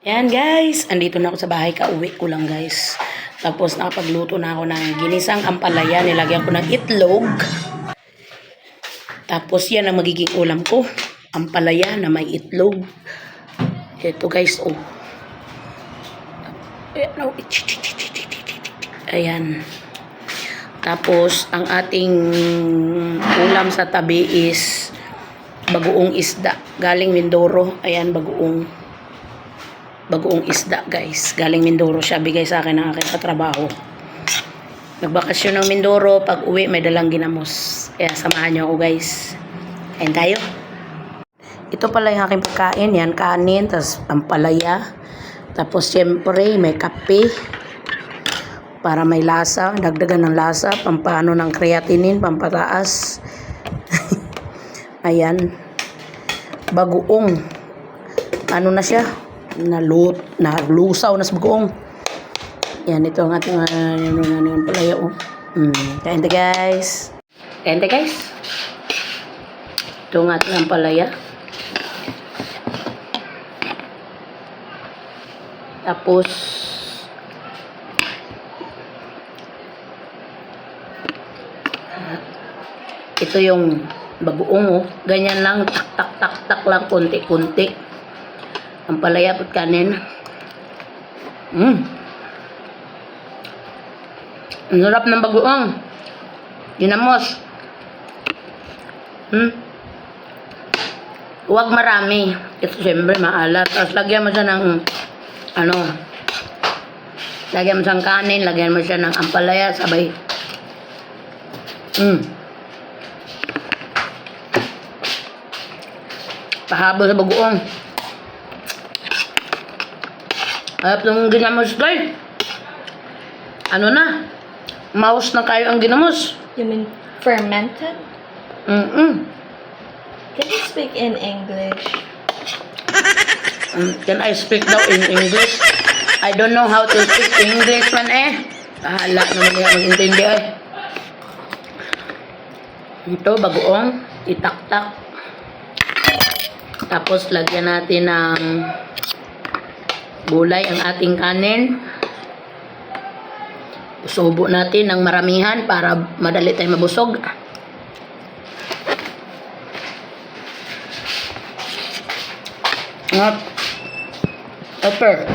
Yan guys, andito na ako sa bahay, kauwi ko lang guys. Tapos nakapagluto na ako ng ginisang ampalaya, nilagyan ko ng itlog. Tapos yan ang magiging ulam ko, ampalaya na may itlog. Ito guys, oh. Ayan, oh. Ayan. Tapos, ang ating ulam sa tabi is bagoong isda. Galing Mindoro. Ayan, bagoong bagoong isda, guys. Galing Mindoro siya. Bigay sa akin ng aking katrabaho. Nagbakasyon ng Mindoro. Pag uwi, may dalang ginamos. Kaya samahan niyo ako, guys. Kain tayo. Ito pala yung aking pagkain. Yan, kanin, tapos ampalaya. Tapos, syempre, may kape. Para may lasa, dagdagan ng lasa, pampano ng creatinine, pampataas. Ayan. Bagoong. Ano na siya? Nalut, nalusaw na sa bagoong. Yan, ito ang ating uh, yun, yun, yun, palaya, oh. Mm, kain guys. Kain guys. Ito ang ating ampalaya. Tapos, ito yung bagoong, oh. Ganyan lang, tak, tak, tak, tak lang, konti-konti. Ang palaya kanin. Mm. Ang sarap ng bagoong. Ginamos. Hmm. Huwag marami. Ito siyempre maalat. Tapos lagyan mo siya ng ano, lagyan mo siya ng kanin, lagyan mo siya ng ampalaya, sabay. Mm. Pahabo sa bagoong. Ayap ng ginamos guys. Ano na? Maus na kayo ang ginamos. You mean fermented? Mm-mm. Can you speak in English? Um, can I speak now in English? I don't know how to speak English man eh. Kahala naman niya mag-intindi eh. Ito, bagoong. Itaktak. Tapos, lagyan natin ng gulay ang ating kanin. Subo natin ng maramihan para madali tayo mabusog. At pepper.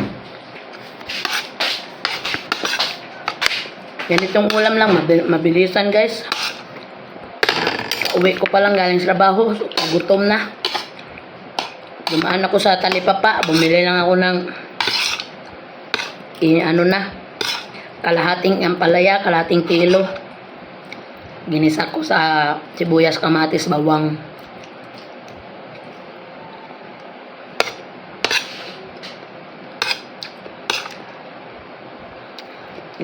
Ganitong ulam lang, mabi- mabilisan guys. Uwi ko pa lang galing sa trabaho, so, gutom na. Dumaan ako sa talipapa, bumili lang ako ng i, ano na, kalahating ampalaya, kalahating kilo. Ginisa ko sa sibuyas, kamatis, bawang.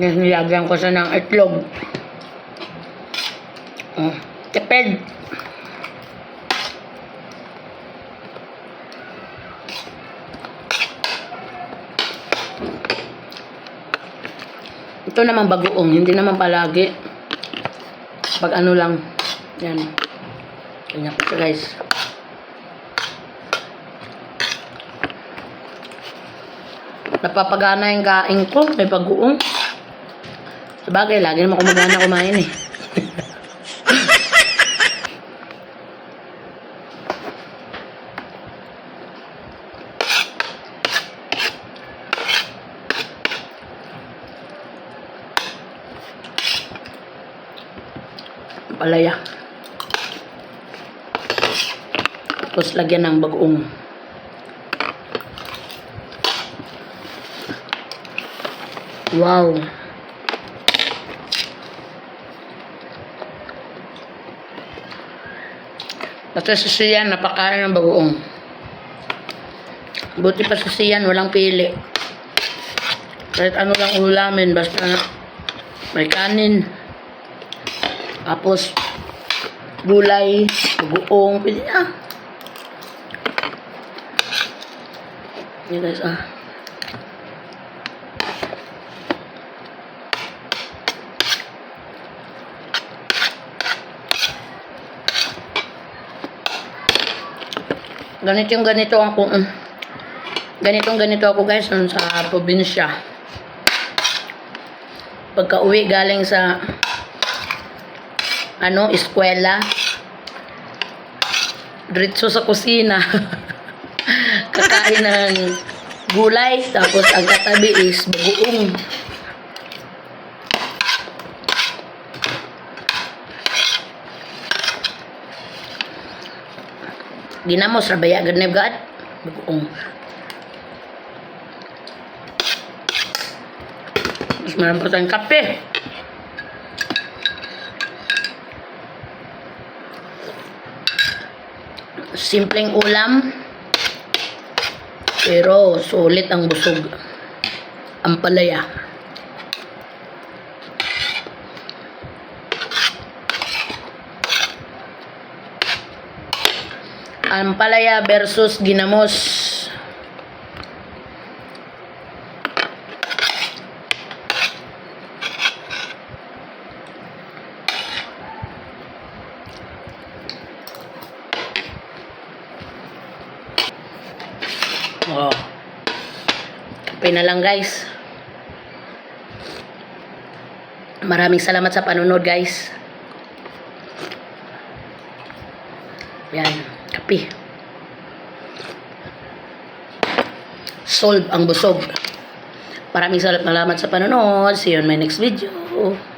Yan, nilagyan ko siya ng itlog. Oh, tipid. Ito naman bagoong, hindi naman palagi. Pag ano lang, yan. Ganyan siya guys. Napapagana yung kain ko, may bagoong. Sabagay, lagi naman kumagana kumain eh. Palaya. Tapos lagyan ng bagoong. Wow. Basta sa siyan, napakain ng bagoong. Buti pa sa siyan, walang pili. Kahit ano lang ulamin, basta may kanin. Tapos, gulay, bagoong, pili na. Yan guys, ah. Ganito yung ganito ang kung ganitong ganito ako guys nun sa probinsya. Pagka uwi galing sa ano, eskwela, diretso sa kusina. Kakain ng gulay, tapos ang katabi is bagoong. Ginamos, rabaya, ganib gad. Bagoong. Mas meron pa tayong kape. Simpleng ulam. Pero sulit ang busog. Ang palaya. Ang palaya versus ginamos. Oh. Kape na lang guys. Maraming salamat sa panunod guys. Yan, kape. Solve ang busog. Maraming salamat sa panunod. See you on my next video.